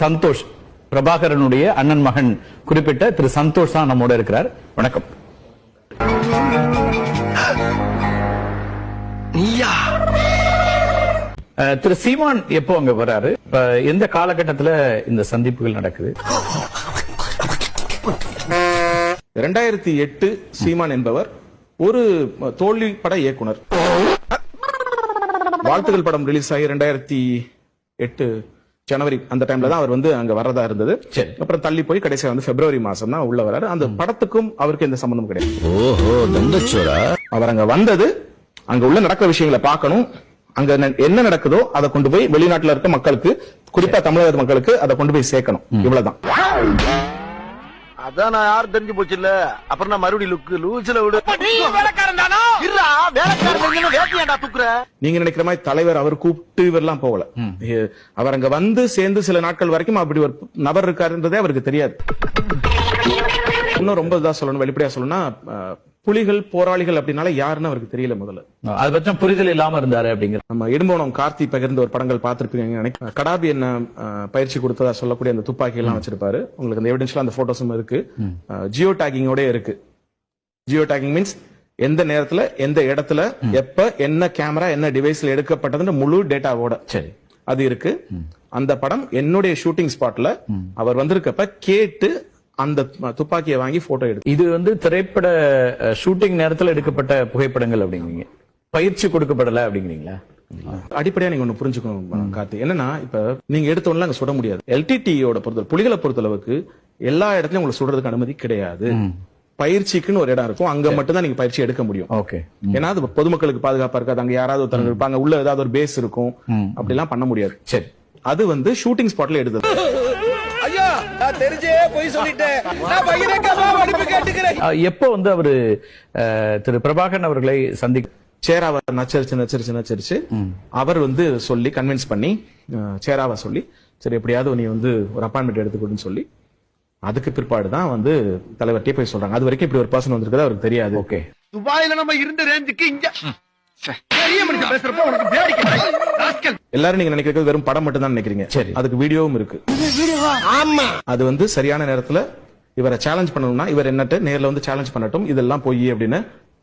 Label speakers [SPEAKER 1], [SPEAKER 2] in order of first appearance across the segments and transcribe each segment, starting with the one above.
[SPEAKER 1] சந்தோஷ் பிரபாகரனுடைய அண்ணன் மகன் குறிப்பிட்ட திரு சந்தோஷ் தான் நம்மோட இருக்கிறார். வணக்கம். திரு சீமான் எப்போ அங்க வராரு இப்ப எந்த காலகட்டத்துல இந்த சந்திப்புகள் நடக்குது?
[SPEAKER 2] ரெண்டாயிரத்தி எட்டு சீமான் என்பவர் ஒரு தோல்வி பட இயக்குனர். வாழ்த்துகள் படம் ரிலீஸ் ஆகி ரெண்டாயிரத்தி எட்டு ஜனவரி அந்த டைம்ல தான் அவர் வந்து அங்க வரதா இருந்தது. அப்புறம் தள்ளி போய் கடைசியா வந்து பிப்ரவரி மாசம் தான் உள்ள வராரு அந்த படத்துக்கும் அவருக்கு எந்த சம்பந்தமும் கிடையாது. அவர் அங்க வந்தது அங்க உள்ள நடக்கிற விஷயங்களை பார்க்கணும் அங்க என்ன நடக்குதோ அதை கொண்டு போய் வெளிநாட்டுல இருக்க மக்களுக்கு குறிப்பா தமிழக மக்களுக்கு அதை கொண்டு போய் சேர்க்கணும். இவ்வளவுதான்.
[SPEAKER 3] அதான் நான் யாரும் தெரிஞ்சு போச்சு இல்ல. அப்புறம் நான் மறுபடியும் லுக்கு லூசில விடு. வேட்டியாண்டா தூக்குற?
[SPEAKER 2] நீங்க நினைக்கிற மாதிரி தலைவர் அவர் கூப்பிட்டு இவரெல்லாம் போகல. அவர் அங்க வந்து சேர்ந்து சில நாட்கள் வரைக்கும் அப்படி ஒரு நபர் இருக்காருன்றதே அவருக்கு தெரியாது. இன்னும் ரொம்ப இதா சொல்லணும் வெளிப்படையா சொல்லணும்னா புலிகள் போராளிகள் அப்படின்னால யாருன்னு அவருக்கு தெரியல முதல்ல.
[SPEAKER 1] அது பற்றி புரிதல் இல்லாம இருந்தாரு அப்படிங்கிற
[SPEAKER 2] நம்ம இடும்போனம் கார்த்தி பகிர்ந்த ஒரு படங்கள் பார்த்திருப்பீங்க நினைக்கிறேன் கடாபி என்ன பயிற்சி கொடுத்ததா சொல்லக்கூடிய அந்த துப்பாக்கி எல்லாம் வச்சிருப்பாரு. உங்களுக்கு அந்த எவிடன்ஸ்ல அந்த போட்டோஸும் இருக்கு. ஜியோ டேகிங்கோட இருக்கு. ஜியோ டேகிங் மீன்ஸ் எந்த நேரத்துல எந்த இடத்துல எப்ப என்ன கேமரா என்ன டிவைஸ்ல எடுக்கப்பட்டதுன்ற முழு டேட்டாவோட
[SPEAKER 1] சரி.
[SPEAKER 2] அது இருக்கு. அந்த படம் என்னுடைய ஷூட்டிங் ஸ்பாட்ல அவர் வந்திருக்கப்ப கேட்டு அந்த துப்பாக்கியை வாங்கி போட்டோ எடுத்து
[SPEAKER 1] இது வந்து திரைப்பட ஷூட்டிங் நேரத்துல எடுக்கப்பட்ட புகைப்படங்கள் அப்படிங்கிறீங்க. பயிற்சி கொடுக்கப்படல அப்படிங்கிறீங்களா?
[SPEAKER 2] அடிப்படையா நீங்க ஒண்ணு புரிஞ்சுக்கணும் கார்த்தி. என்னன்னா இப்ப நீங்க எடுத்த உடனே அங்க சுட முடியாது. எல்டிடியோட பொறுத்தவரை புலிகளை பொறுத்தளவுக்கு எல்லா இடத்துலயும் உங்களுக்கு சுடுறதுக்கு அனுமதி கிடையாது. பயிற்சிக்குன்னு ஒரு இடம் இருக்கும். அங்க மட்டும் தான் நீங்க பயிற்சி எடுக்க முடியும்.
[SPEAKER 1] ஓகே.
[SPEAKER 2] ஏன்னா அது பொதுமக்களுக்கு பாதுகாப்பா இருக்காது. அங்க யாராவது ஒருத்தர் இருப்பாங்க. உள்ள ஏதாவது ஒரு பேஸ் இருக்கும். அப்படிலாம் பண்ண முடியாது.
[SPEAKER 1] சரி.
[SPEAKER 2] அது வந்து ஷூட்டிங் ஸ்பாட்ல எடுத்தது.
[SPEAKER 3] ஐயா நான் தெரிஞ்சே போய் சொல்லிட்டேன். நான் பகிரங்கமா மன்னிப்பு கேட்டுக்கிறேன்.
[SPEAKER 1] அஹ், எப்போ வந்து அவரு திரு பிரபாகரன் அவர்களை சந்திக்க
[SPEAKER 2] சேராவை நச்சரிச்சு நச்சரிச்சு நச்சரிச்சு அவர் வந்து சொல்லி கன்வின்ஸ் பண்ணி சேராவை சொல்லி சரி எப்படியாவது நீ வந்து ஒரு அப்பாயின்மெண்ட் எடுத்துக்கொடுன்னு சொல்லி அதுக்கு பிற்பாடு தான் வந்து தலைவர்கிட்டே போய் சொல்றாங்க. அது வரைக்கும் இப்படி ஒரு பர்சன் வந்திருக்கிறது அவருக்கு தெரியாது.
[SPEAKER 1] ஓகே
[SPEAKER 3] துபாயில நம்ம இருந்த ரேஞ்சுக்கு இங்க.
[SPEAKER 2] எல்லாரும் நீங்க நினைக்கிறது வெறும் படம் மட்டும் தான் நினைக்கிறீங்க.
[SPEAKER 1] சரி.
[SPEAKER 2] அதுக்கு வீடியோவும் இருக்கு.
[SPEAKER 3] ஆமா.
[SPEAKER 2] அது வந்து சரியான நேரத்துல இவரை சேலஞ்ச் பண்ணணும்னா இவர் என்னட்ட நேர்ல வந்து சேலஞ்ச் பண்ணட்டும். இதெல்லாம் பொய் அப்படின்னு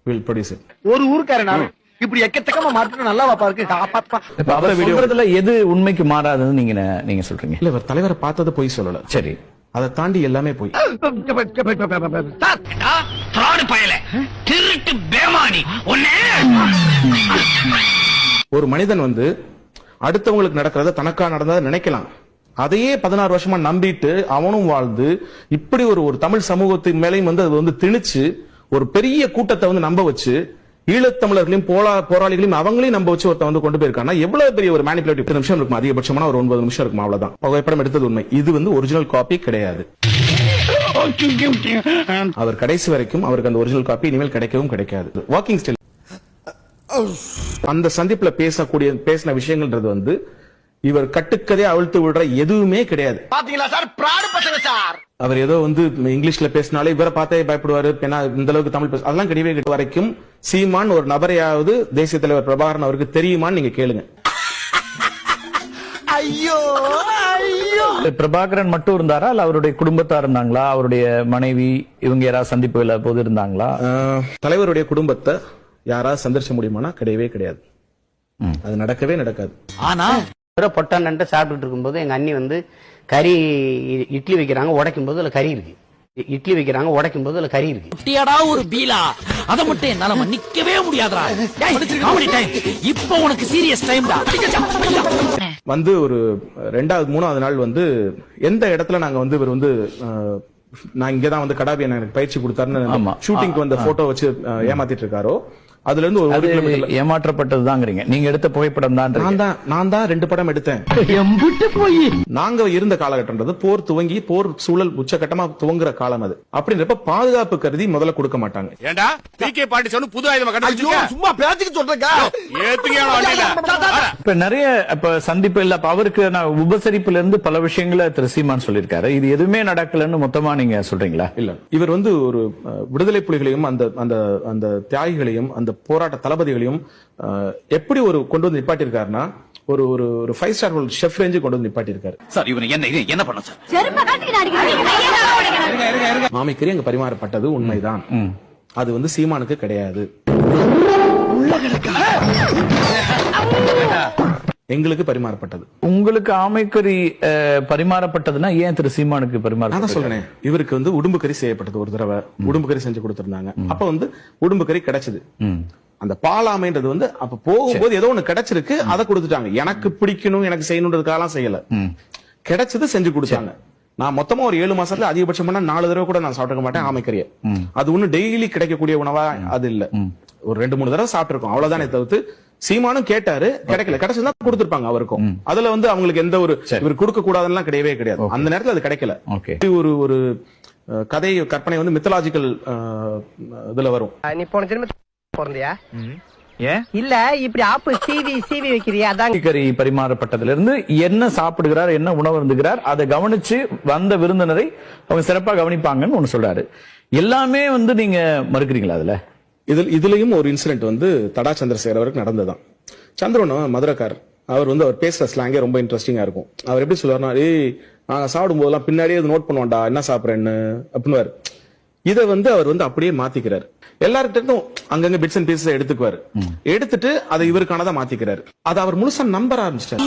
[SPEAKER 2] வில் ப்ரொடியூசர்
[SPEAKER 3] ஒரு ஊருக்காரன் நானு. இப்படி எக்கச்சக்கமா மாத்திட்டு நல்லா
[SPEAKER 1] அவர்
[SPEAKER 2] video-
[SPEAKER 1] சொல்றதுல எது உண்மைக்கு மாறாதுன்னு நீங்க நீங்க சொல்றீங்க?
[SPEAKER 2] இல்ல இவர் தலைவரை பார்த்தது பொய் சொல்லல.
[SPEAKER 1] சரி.
[SPEAKER 2] அதை தாண்டி எல்லாமே பொய். ஒரு மனிதன் வந்து அடுத்தவங்களுக்கு நடக்கிறத தனக்கா நடந்ததை நினைக்கலாம். அதையே பதினாறு வருஷமா நம்பிட்டு அவனும் வாழ்ந்து இப்படி ஒரு ஒரு தமிழ் சமூகத்தின் மேலையும் வந்து அது வந்து திணிச்சு ஒரு பெரிய கூட்டத்தை வந்து நம்ப வச்சு ஈழத்தமிழர்களையும் போரா போராளிகளையும் அவங்களையும் நம்ப வச்சு ஒருத்தன் வந்து கொண்டு போயிருக்காங்கன்னா எவ்வளவு பெரிய ஒரு மேனிபுலேட்டிவ் நிமிஷம் இருக்கும் அதிகபட்சமான ஒரு ஒன்பது நிமிஷம் இருக்கும் அவ்வளவுதான். புகைப்படம் எடுத்தது உண்மை. இது வந்து ஒரிஜினல் காப்பி கிடையாது. அவர் கடைசி வரைக்கும் அவருக்கு அந்த ஒரிஜினல் காப்பி இனிமேல் கிடைக்கவும் கிடைக்காது. வாக்கிங் ஸ்டைல் அந்த சந்திப்புல பேசக்கூடிய பேசின விஷயங்கள்ன்றது வந்து இவர் கட்டுக்கதே அவிழ்த்து விடுற எதுவுமே கிடையாது.
[SPEAKER 3] பாத்தீங்களா சார்? பிராடு பசங்க சார்.
[SPEAKER 2] அவர் ஏதோ வந்து இங்கிலீஷ்ல பேசினாலே இவரை பார்த்தே பயப்படுவாரு ஏன்னா இந்த அளவுக்கு தமிழ் பேச அதெல்லாம் கிடையவே கிடையாது. வரைக்கும் சீமான் ஒரு நபரையாவது தேசிய தலைவர் பிரபாகரன் அவருக்கு தெரியுமான்னு நீங்க கேளுங்க.
[SPEAKER 3] ஐயோ ஐயோ.
[SPEAKER 1] பிரபாகரன் மட்டும் இருந்தாரா? இல்ல அவருடைய குடும்பத்தார் இருந்தாங்களா? அவருடைய மனைவி இவங்க யாராவது சந்திப்புல போது இருந்தாங்களா?
[SPEAKER 2] தலைவருடைய குடும்பத்தை யாராவது சந்தரிக்க முடியுமானா? கிடையவே கிடையாது. அது நடக்கவே நடக்காது.
[SPEAKER 4] ஆனா பொட்டான்னு சாப்பிட்டுட்டு இருக்கும்போது எங்க அண்ணி வந்து கறி இட்லி வைக்கிறாங்க உடைக்கும் போது அதுல கறி இருக்கு. இட்லி வைக்கிறாங்க உடைக்கும் போது அதுல கறி இருக்கு.
[SPEAKER 5] குட்டியாடா ஒரு பீலா. அத மட்டும் என்னால மன்னிக்கவே முடியாதுடா. இப்போ உனக்கு சீரியஸ் டைம்டா
[SPEAKER 2] வந்து ஒரு ரெண்டாவது மூணாவது நாள் வந்து எந்த இடத்துல நாங்க வந்து இவர் வந்து நான் இங்கதான் வந்து கடாபி எனக்கு பயிற்சி கொடுத்தாருன்னு. ஷூட்டிங்க்கு வந்த போட்டோ வச்சு ஏமாத்திட்டு இருக்காரோ அதுல இருந்து ஒரு
[SPEAKER 1] அது
[SPEAKER 2] கிலோமீட்டர்ல.
[SPEAKER 1] ஏமாற்றப்பட்டதுதாங்கிறீங்க. நீங்க எடுத்த புகைப்படம் தான்
[SPEAKER 2] நான் தான் நான் தான் ரெண்டு படம் எடுத்தேன். நாங்க இருந்த காலகட்டம்ன்றது போர் துவங்கி போர் சூழல் உச்சகட்டமா துவங்குற காலம் அது. அப்படின்றப்ப பாதுகாப்பு கருதி முதல்ல கொடுக்க மாட்டாங்க.
[SPEAKER 6] ஏண்டா? பிகே பாட்டி சொன்னு புது ஆயுதம் கண்டுபிடிச்சிருக்க?
[SPEAKER 3] சும்மா பேச்சுக்கு சொல்றேங்க
[SPEAKER 1] இப்ப நிறைய இப்ப சந்திப்பு இல்ல. அவருக்கு நான் உபசரிப்புல இருந்து பல விஷயங்களை திரு சீமான் சொல்லியிருக்காரு. இது எதுவுமே நடக்கலன்னு மொத்தமா நீங்க சொல்றீங்களா?
[SPEAKER 2] இல்ல. இவர் வந்து ஒரு விடுதலை புலிகளையும் அந்த அந்த அந்த தியாகிகளையும் அந்த போராட்ட தளபதிகளையும் எப்படி ஒரு கொண்டு வந்து நிப்பாட்டியிருக்காருன்னா ஒரு ஒரு ஒரு ஃபைவ் ஸ்டார் ஷெஃப் ரேஞ்சு கொண்டு வந்து நிப்பாட்டி இருக்காரு
[SPEAKER 5] சார் இவனை என்ன என்ன பண்ண சார்?
[SPEAKER 2] மாமிக்கறி அங்க பரிமாறப்பட்டது உண்மைதான். அது வந்து சீமானுக்கு கிடையாது. எங்களுக்கு பரிமாறப்பட்டது.
[SPEAKER 1] உங்களுக்கு ஆமைக்கறி பரிமாறப்பட்டதுன்னா ஏன் திரு சீமானுக்கு
[SPEAKER 2] நான்
[SPEAKER 1] பரிமாற
[SPEAKER 2] தான் சொல்றேன். இவருக்கு வந்து உடும்பு கறி செய்யப்பட்டது ஒரு தடவை. உடும்பு கறி செஞ்சு கொடுத்திருந்தாங்க. அப்ப வந்து உடும்பு கறி கிடைச்சது அந்த பாலாமைன்றது வந்து அப்ப போகும்போது ஏதோ ஒண்ணு கிடைச்சிருக்கு அதை கொடுத்துட்டாங்க. எனக்கு பிடிக்கணும் எனக்கு செய்யணுன்றதுக்காகலாம் செய்யல. கிடைச்சது செஞ்சு கொடுத்தாங்க. நான் மொத்தமா ஒரு ஏழு மாசத்துல அதிகபட்சம் பண்ணா நாலு தடவை கூட நான் சாப்பிட்டுக்க மாட்டேன் ஆமைக்கறியை. அது ஒண்ணு டெய்லி கிடைக்கக்கூடிய உணவா அது இல்ல. ஒரு ரெண்டு மூணு தடவை சாப்பிட்டிருக்கோம். அவ்வளவுதானே தவிர்த்து சீமானும் கேட்டாரு கிடைக்கல. கிடைச்சதுதான் கொடுத்திருப்பாங்க அவருக்கும். அதுல வந்து அவங்களுக்கு எந்த ஒரு இவர் கொடுக்க கூடாதுன்னு கிடையவே கிடையாது. அந்த நேரத்துல அது கிடைக்கல. ஒரு ஒரு கதை கற்பனை வந்து மித்தலாஜிக்கல் இதுல வரும்.
[SPEAKER 7] நீ போன ஜென்ம பிறந்தியா?
[SPEAKER 1] ஏன்?
[SPEAKER 7] இல்ல இப்படி ஆப்பு சீவி சீவி வைக்கிறியா? அதான்
[SPEAKER 1] கறி பரிமாறப்பட்டதுல இருந்து என்ன சாப்பிடுகிறார் என்ன உணவு இருந்துகிறார் அதை கவனிச்சு வந்த விருந்தினரை அவங்க சிறப்பா கவனிப்பாங்கன்னு ஒண்ணு சொல்றாரு. எல்லாமே வந்து நீங்க மறுக்கிறீங்களா அதுல?
[SPEAKER 2] இதில் இதுலயும் ஒரு இன்சிடென்ட் வந்து தடா சந்திரசேகர் அவருக்கு நடந்ததுதான். சந்திரன் மதுரக்கார் அவர் வந்து அவர் பேசுற ஸ்லாங்கே ரொம்ப இன்ட்ரெஸ்டிங்கா இருக்கும். அவர் எப்படி சொல்லுவார்னா ஏய் நாங்க சாப்பிடும் போதெல்லாம் பின்னாடியே நோட் பண்ணுவோம்டா என்ன சாப்பிடுறேன்னு? அப்படின்னு இதை வந்து அவர் வந்து அப்படியே மாத்திக்கிறாரு. எல்லார்கிட்ட அங்கங்க பிட்ஸ் அண்ட் பீசஸ் எடுத்துக்குவாரு. எடுத்துட்டு அதை இவருக்கானதா மாத்திக்கிறாரு. அதை அவர் முழுசா நம்பர் ஆரம்பிச்சிட்டாரு.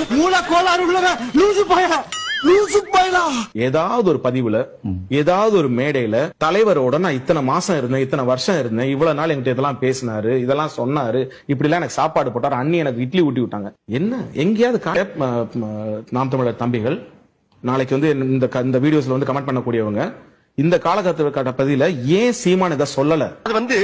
[SPEAKER 2] ஏதாவது ஒரு பதிவுல ஏதாவது ஒரு மேடையில தலைவரோட நான் இத்தனை மாசம் இருந்தேன் இத்தனை வருஷம் இருந்தேன் இவ்வளவு நாள் என்கிட்ட இதெல்லாம் பேசினாரு இதெல்லாம் சொன்னாரு இப்படி எல்லாம் எனக்கு சாப்பாடு போட்டாரு அண்ணி எனக்கு இட்லி ஊட்டி விட்டாங்க. என்ன? எங்கேயாவது நாம் தமிழர் தம்பிகள் நாளைக்கு வந்து இந்த இந்த வீடியோஸ்ல வந்து கமெண்ட் பண்ணக்கூடியவங்க இந்த காலகட்ட பதில ஏன் சீமான் இதை சொல்லல?
[SPEAKER 3] அது வந்து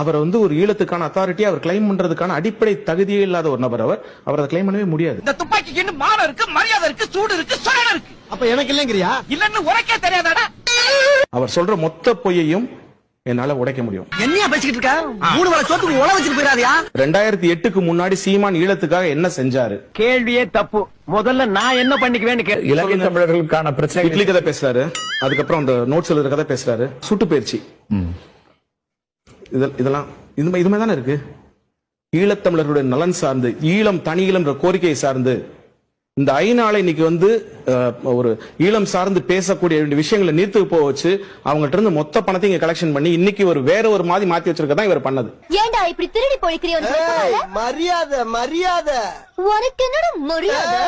[SPEAKER 2] அவரை வந்து ஒரு ஈழத்துக்கான அத்தாரிட்டி அவர் கிளைம் பண்றதுக்கான அடிப்படை தகுதியே இல்லாத ஒரு நபர் அவர். அவர் அதை கிளைம் பண்ணவே முடியாது.
[SPEAKER 5] இந்த துப்பாக்கிக்கு இன்னும் மானம் இருக்கு மரியாதை இருக்கு சூடு இருக்கு சுரணம் இருக்கு.
[SPEAKER 3] அப்ப எனக்கு இல்லைங்கிறியா?
[SPEAKER 5] இல்லன்னு உனக்கே தெரியாதாடா?
[SPEAKER 2] அவர் சொல்ற மொத்த பொய்யையும் என்னால உடைக்க முடியும்.
[SPEAKER 7] என்னையா பேசிக்கிட்டு இருக்க? மூணு வேளை சோத்துக்கு உழ வச்சுட்டு போயிடாதியா?
[SPEAKER 2] ரெண்டாயிரத்தி எட்டுக்கு முன்னாடி சீமான் ஈழத்துக்காக என்ன செஞ்சாரு?
[SPEAKER 7] கேள்வியே தப்பு. முதல்ல நான் என்ன பண்ணிக்குவேன்னு கேளு.
[SPEAKER 1] இலங்கை தமிழர்களுக்கான
[SPEAKER 2] இட்லி
[SPEAKER 1] பிரச்சனை
[SPEAKER 2] கதை பேசுறாரு. அதுக்கப்புறம் அந்த நோட்ஸ் எழுதுற கதை பேசுறாரு. சுட்டு பயிற்சி இதெல்லாம் இது இது மாதிரி தானே இருக்கு ஈழத்தமிழர்களுடைய நலன் சார்ந்து ஈழம் தனி ஈழம் என்ற கோரிக்கையை சார்ந்து இந்த ஐநாளை இன்னைக்கு வந்து ஒரு ஈழம் சார்ந்து பேசக்கூடிய வேண்டிய விஷயங்களை நீர்த்து போக வச்சு அவங்கள்ட்ட இருந்து மொத்த பணத்தையும் இங்க கலெக்ஷன் பண்ணி இன்னைக்கு ஒரு வேற ஒரு மாதிரி மாத்தி வச்சிருக்கதான் இவர் பண்ணது.
[SPEAKER 8] ஏன்டா இப்படி திருடி இல்ல?
[SPEAKER 3] மரியாதை மரியாதை.
[SPEAKER 8] உனக்கு என்னடா மரியாதை.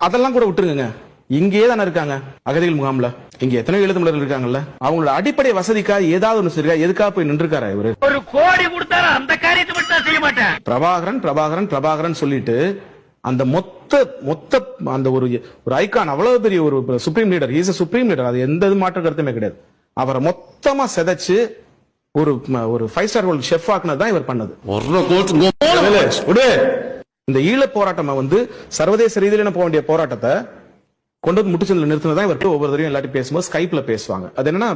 [SPEAKER 2] அதெல்லாம் கூட விட்டுருங்க இங்கேயே தானே இருக்காங்க? அகதிகள் முகாம்ல. இங்க எத்தனை எழுத்துமலர்கள் இருக்காங்கல்ல. அவங்களோட அடிப்படை வசதிக்காக ஏதாவது ஒண்ணு சரியா எதுக்காக போய் நின்றுக்காரா இவரு?
[SPEAKER 5] ஒரு கோடி கொடுத்தாலும் அந்த காரியத்தை மட்டும் செய்ய மாட்டேன்.
[SPEAKER 2] பிரபாகரன் பிரபாகரன் பிரபாகரன் சொல்லிட்டு அந்த மொத்த மொத்த அந்த ஒரு ஒரு ஐகான் அவ்வளவு பெரிய ஒரு supreme leader is supreme leader அது எந்த இது மாற்று கருத்துமே கிடையாது. அவரை மொத்தமா செதைச்சு ஒரு ஒரு ஃபைவ் ஸ்டார் வேர்ல்ட் ஷெஃப் ஆக்குனது தான் இவர் பண்ணது. இந்த ஈழ போராட்டம் வந்து சர்வதேச ரீதியில போக வேண்டிய போராட்டத்தை கொண்டு வந்து முட்டுச்சந்தில் நிறுத்தினதா இவர் ஒவ்வொரு தடவையும் எல்லாத்தையும் பேசும்போது ஸ்கைப்ல பேசுவாங்க. அது என்னன்னா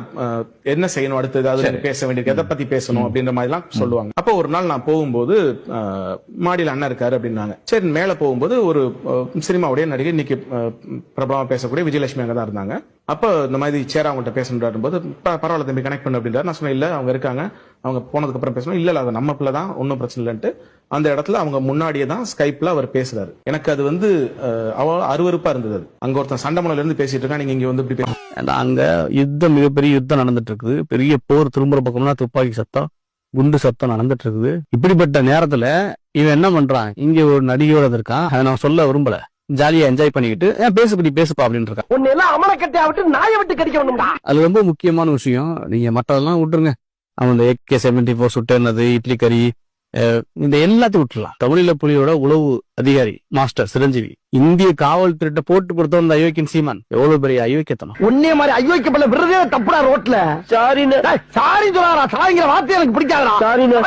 [SPEAKER 2] என்ன செய்யணும்? அடுத்து ஏதாவது பேச வேண்டியது எதை பத்தி பேசணும்? அப்படின்ற மாதிரி எல்லாம் சொல்லுவாங்க. அப்போ ஒரு நாள் நான் போகும்போது மாடியில அண்ணன் இருக்காரு அப்படின்னாங்க. சரி மேல போகும்போது ஒரு சினிமாவுடைய நடிகை இன்னைக்கு பிரபலமா பேசக்கூடிய விஜயலட்சுமி அங்க தான் இருந்தாங்க. அப்போ இந்த மாதிரி சேர் அவங்கள்ட்ட பேசணும் போது பரவாயில்ல தம்பி கனெக்ட் பண்ணு அப்படின்றாரு. நான் சொன்னேன் இல்லை அவங்க இருக்காங்க. அவங்க போனதுக்கு அப்புறம் பேசணும். இல்லை அது நம்ம பிள்ளை தான் ஒன்றும் பிரச்சனை இல்லைன்ட்டு. அந்த இடத்துல அவங்க முன்னாடியே தான் ஸ்கைப்பில் அவர் பேசுறாரு. எனக்கு அது வந்து அவ்வளோ அருவறுப்பாக இருந்தது அது. அங்கே ஒருத்தன் சண்டமலையில இருந்து பேசிட்டு இருக்கான் நீங்கள் இங்கே வந்து இப்படி பேச
[SPEAKER 9] ஏன்னா யுத்தம் மிகப்பெரிய யுத்தம் நடந்துட்டு இருக்குது பெரிய போர் திரும்புற பக்கம்னா துப்பாக்கி சத்தம் குண்டு சத்தம் நடந்துட்டு இருக்குது இப்படிப்பட்ட நேரத்துல இவன் என்ன பண்றான்? இங்க ஒரு நடிகையோட இருக்கான் அதை நான் சொல்ல விரும்பல. ஜாலியா என்ஜாய் பண்ணிக்கிட்டு ஏன் பேசுபடி பேசுப்பா அப்படின்னு இருக்கான்
[SPEAKER 7] உன்னை எல்லாம் அமலக்கட்டையா விட்டு நாயை விட்டு கடிக்க வேணும்டா
[SPEAKER 9] அது ரொம்ப முக்கியமான விஷயம். நீங்க மற்றதெல்லாம் விட்டுருங்க. அவன் இந்த ஏகே செவன்டி போர் சுட்டேனது இட்லி கறி இந்த எல்லாத்தையும் விட்டுலாம் தமிழில புலியோட உளவு அதிகாரி மாஸ்டர் சிரஞ்சீவி இந்திய காவல்துறையிட்ட போட்டு கொடுத்த அந்த அயோக்கியன் சீமான். எவ்வளவு பெரிய அயோக்கியத்தனம்
[SPEAKER 7] உன்னே மாதிரி ஐயோக்கப்பல விடுறதே தப்புடா ரோட்ல. சாரின்னு சாரி சொல்லாரா சாரிங்கிற வார்த்தை எனக்கு பிடிக்காதடா. சாரின்னு